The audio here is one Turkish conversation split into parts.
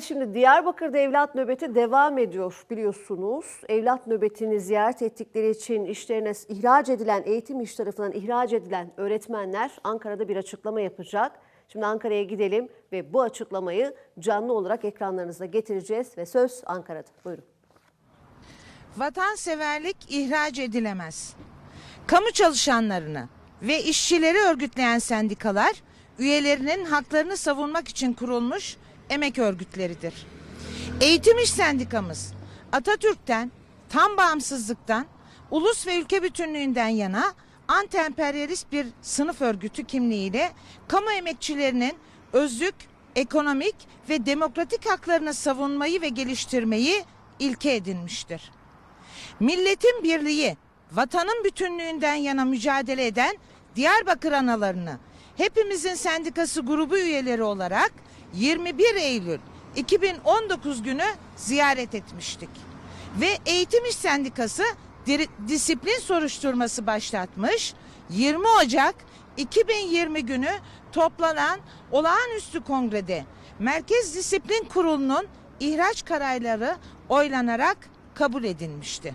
Şimdi Diyarbakır'da evlat nöbeti devam ediyor biliyorsunuz. Evlat nöbetini ziyaret ettikleri için işlerine ihraç edilen, eğitim iş tarafından ihraç edilen öğretmenler Ankara'da bir açıklama yapacak. Şimdi Ankara'ya gidelim ve bu açıklamayı canlı olarak ekranlarınıza getireceğiz ve söz Ankara'da. Buyurun. Vatanseverlik ihraç edilemez. Kamu çalışanlarını ve işçileri örgütleyen sendikalar üyelerinin haklarını savunmak için kurulmuş emek örgütleridir. Eğitim İş Sendikamız Atatürk'ten, tam bağımsızlıktan, ulus ve ülke bütünlüğünden yana anti-emperyalist bir sınıf örgütü kimliğiyle kamu emekçilerinin özlük, ekonomik ve demokratik haklarını savunmayı ve geliştirmeyi ilke edinmiştir. Milletin birliği, vatanın bütünlüğünden yana mücadele eden Diyarbakır analarını hepimizin sendikası grubu üyeleri olarak 21 Eylül 2019 günü ziyaret etmiştik. Ve Eğitim İş Sendikası disiplin soruşturması başlatmış. 20 Ocak 2020 günü toplanan olağanüstü kongrede Merkez Disiplin Kurulu'nun ihraç kararları oylanarak kabul edilmişti.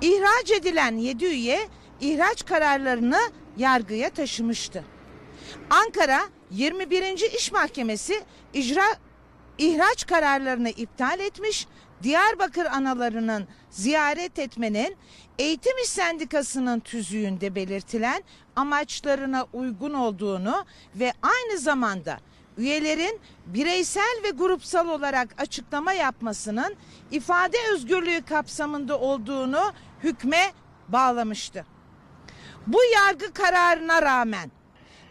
İhraç edilen 7 üye ihraç kararlarını yargıya taşımıştı. Ankara 21. İş Mahkemesi icra ihraç kararlarını iptal etmiş. Diyarbakır analarının ziyaret etmenin Eğitim İş Sendikası'nın tüzüğünde belirtilen amaçlarına uygun olduğunu ve aynı zamanda üyelerin bireysel ve grupsal olarak açıklama yapmasının ifade özgürlüğü kapsamında olduğunu hükme bağlamıştı. Bu yargı kararına rağmen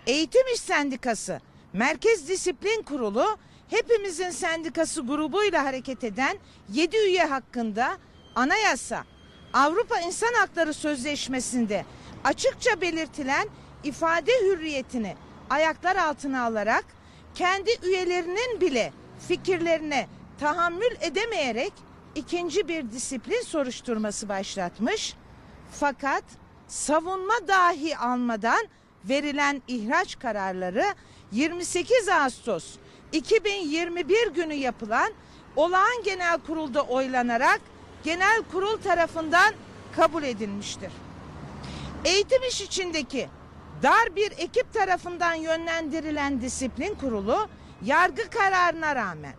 Eğitim İş Sendikası Merkez Disiplin Kurulu hepimizin sendikası grubuyla hareket eden 7 üye hakkında anayasa Avrupa İnsan Hakları Sözleşmesi'nde açıkça belirtilen ifade hürriyetini ayaklar altına alarak kendi üyelerinin bile fikirlerine tahammül edemeyerek ikinci bir disiplin soruşturması başlatmış. Fakat savunma dahi almadan verilen ihraç kararları 28 Ağustos 2021 günü yapılan olağan genel kurulda oylanarak genel kurul tarafından kabul edilmiştir. Eğitim iş içindeki dar bir ekip tarafından yönlendirilen disiplin kurulu yargı kararına rağmen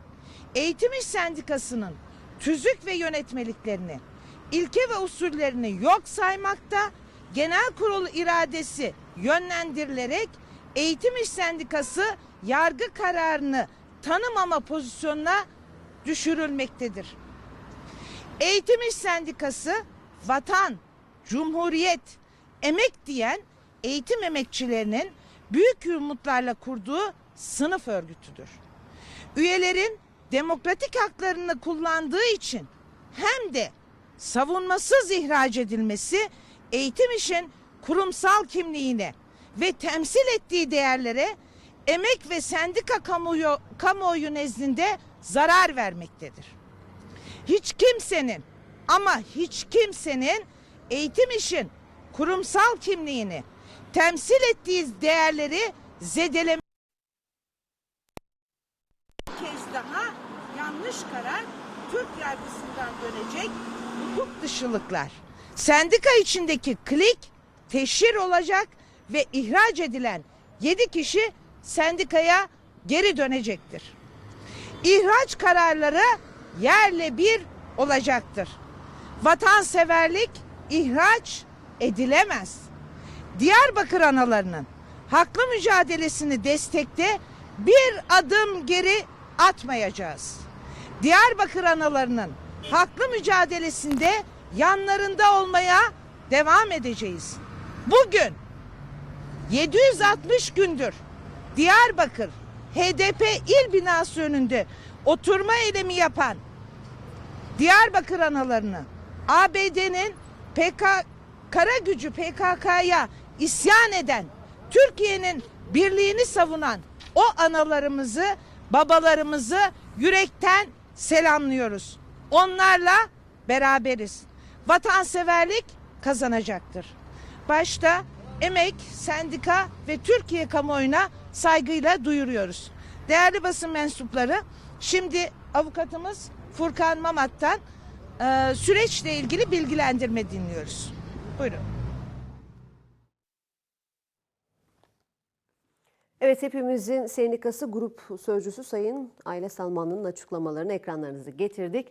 Eğitim İş Sendikası'nın tüzük ve yönetmeliklerini, ilke ve usullerini yok saymakta, genel kurul iradesi yönlendirilerek Eğitim İş Sendikası yargı kararını tanımama pozisyonuna düşürülmektedir. Eğitim İş Sendikası vatan, cumhuriyet, emek diyen eğitim emekçilerinin büyük umutlarla kurduğu sınıf örgütüdür. Üyelerin demokratik haklarını kullandığı için hem de savunmasız ihraç edilmesi eğitim işin kurumsal kimliğine ve temsil ettiği değerlere emek ve sendika kamuoyu, kamuoyu nezdinde zarar vermektedir. Hiç kimsenin ama hiç kimsenin eğitim işin kurumsal kimliğini temsil ettiği değerleri zedeleme kez daha yanlış karar Türk yargısından dönecek hukuk dışılıklar. Sendika içindeki klik teşhir olacak ve ihraç edilen 7 kişi sendikaya geri dönecektir. İhraç kararları yerle bir olacaktır. Vatanseverlik ihraç edilemez. Diyarbakır analarının haklı mücadelesini destekte bir adım geri atmayacağız. Diyarbakır analarının haklı mücadelesinde yanlarında olmaya devam edeceğiz. Bugün 760 gündür Diyarbakır HDP il binası önünde oturma eylemi yapan Diyarbakır analarını ABD'nin PK kara gücü PKK'ya isyan eden Türkiye'nin birliğini savunan o analarımızı babalarımızı yürekten selamlıyoruz. Onlarla beraberiz. Vatanseverlik kazanacaktır. Başta emek, sendika ve Türkiye kamuoyuna saygıyla duyuruyoruz. Değerli basın mensupları, Şimdi avukatımız Furkan Mamat'tan e, süreçle ilgili bilgilendirme dinliyoruz. Buyurun. Evet hepimizin sendikası grup sözcüsü Sayın Aile Salmanlı'nın açıklamalarını ekranlarınıza getirdik.